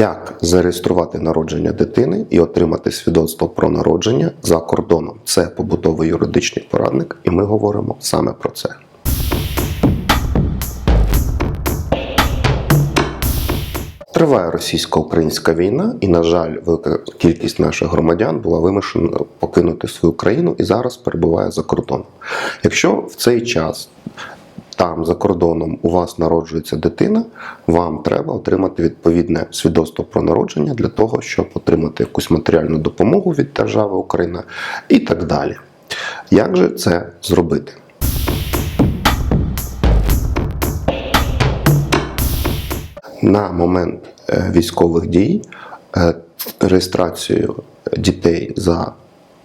Як зареєструвати народження дитини і отримати свідоцтво про народження за кордоном? Це побутовий юридичний порадник, і ми говоримо саме про це. Триває російсько-українська війна, і, на жаль, велика кількість наших громадян була вимушена покинути свою країну і зараз перебуває за кордоном. Якщо в цей час там за кордоном у вас народжується дитина, вам треба отримати відповідне свідоцтво про народження для того, щоб отримати якусь матеріальну допомогу від держави Україна і так далі. Як же це зробити? На момент е, військових дій е, реєстрацією дітей за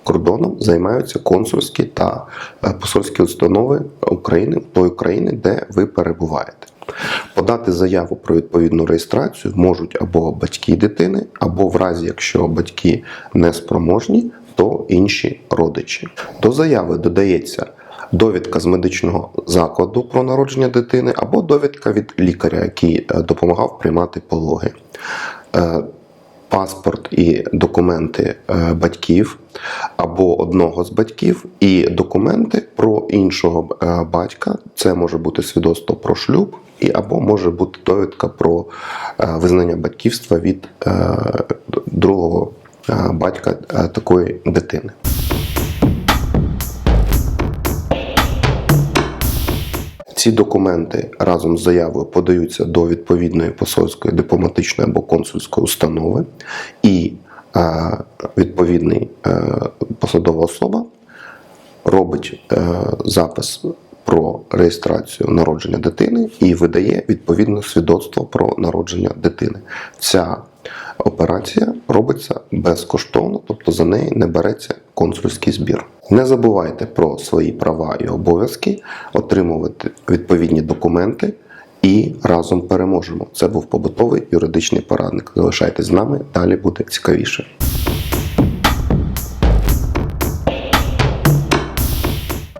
кордоном займаються консульські та е, посольські установи України тої країни, де ви перебуваєте. Подати заяву про відповідну реєстрацію можуть або батьки дитини, або в разі, якщо батьки неспроможні, то інші родичі. До заяви додається довідка з медичного закладу про народження дитини, або довідка від лікаря, який е, допомагав приймати пологи. Паспорт і документи е, батьків або одного з батьків, і документи про іншого е, батька. Це може бути свідоцтво про шлюб, і або може бути довідка про е, визнання батьківства від другого батька такої дитини. Ці документи разом з заявою подаються до відповідної посольської дипломатичної або консульської установи, і е, відповідний е, посадова особа робить е, запис про реєстрацію народження дитини і видає відповідне свідоцтво про народження дитини. Ця операція робиться безкоштовно, тобто за неї не береться консульський збір. Не забувайте про свої права і обов'язки, отримувати відповідні документи і разом переможемо. Це був побутовий юридичний порадник. Залишайтесь з нами, далі буде цікавіше.